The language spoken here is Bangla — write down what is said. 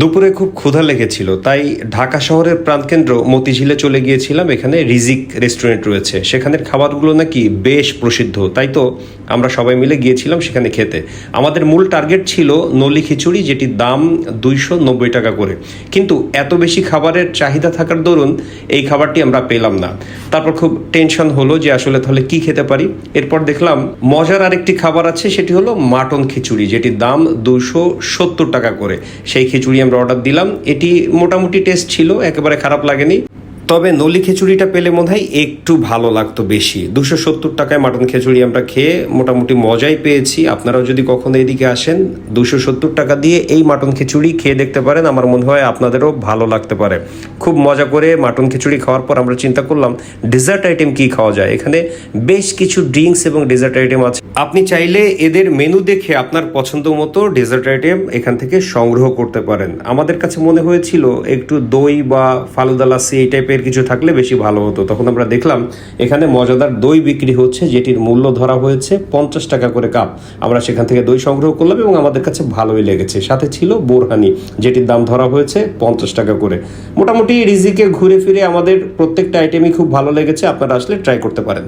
দুপুরে খুব ক্ষুধা লেগেছিল, তাই ঢাকা শহরের প্রাণকেন্দ্র মতিঝিলে চলে গিয়েছিলাম। এখানে রিজিক রেস্টুরেন্ট রয়েছে। সেখানের খাবারগুলো নাকি বেশ প্রসিদ্ধ, তাই তো আমরা সবাই মিলে গিয়েছিলাম সেখানে খেতে। আমাদের মূল টার্গেট ছিল নলি খিচুড়ি, যেটির দাম দুইশো নব্বই টাকা করে। কিন্তু এত বেশি খাবারের চাহিদা থাকার দরুন এই খাবারটি আমরা পেলাম না। তারপর খুব টেনশন হলো যে আসলে তাহলে কি খেতে পারি? এরপর দেখলাম মজার আরেকটি খাবার আছে, সেটি হলো মাটন খিচুড়ি, যেটির দাম দুশো সত্তর টাকা করে। সেই খিচুড়ি আমরা অর্ডার দিলাম। এটি মোটামুটি টেস্ট ছিল একেবারে খারাপ লাগেনি। তবে নলি খিচুড়িটা পেলে মনে হয় একটু ভালো লাগতো বেশি। দুশো সত্তর টাকায় মাটন খিচুড়ি আমরা খেয়ে মোটামুটি মজাই পেয়েছি। আপনারাও যদি কখনো এদিকে আসেন, দুশো সত্তর টাকা দিয়ে এই মাটন খিচুড়ি খেয়ে দেখতে পারেন। আমার মনে হয় আপনাদেরও ভালো লাগতে পারে। খুব মজা করে মাটন খিচুড়ি খাওয়ার পর আমরা চিন্তা করলাম ডেজার্ট আইটেম কি খাওয়া যায়? এখানে বেশ কিছু ড্রিঙ্কস এবং ডেজার্ট আইটেম আছে। আপনি চাইলে এদের মেনু দেখে আপনার পছন্দ মতো ডেজার্ট আইটেম এখান থেকে সংগ্রহ করতে পারেন। আমাদের কাছে মনে হয়েছিল একটু দই বা ফালুদা লাসি এই টাইপের কিছু থাকলে বেশি ভালো হতো। তখন আমরা দেখলাম এখানে মজাদার দই বিক্রি হচ্ছে, যেটির মূল্য ধরা হয়েছে পঞ্চাশ টাকা করে কাপ। আমরা সেখান থেকে দই সংগ্রহ করলাম এবং আমাদের কাছে ভালোই লেগেছে। সাথে ছিল বোরহানি, যেটির দাম ধরা হয়েছে পঞ্চাশ টাকা করে। মোটামুটি রিজিকে ঘুরে ফিরে আমাদের প্রত্যেকটা আইটেমই খুব ভালো লেগেছে। আপনারা আসলে ট্রাই করতে পারেন।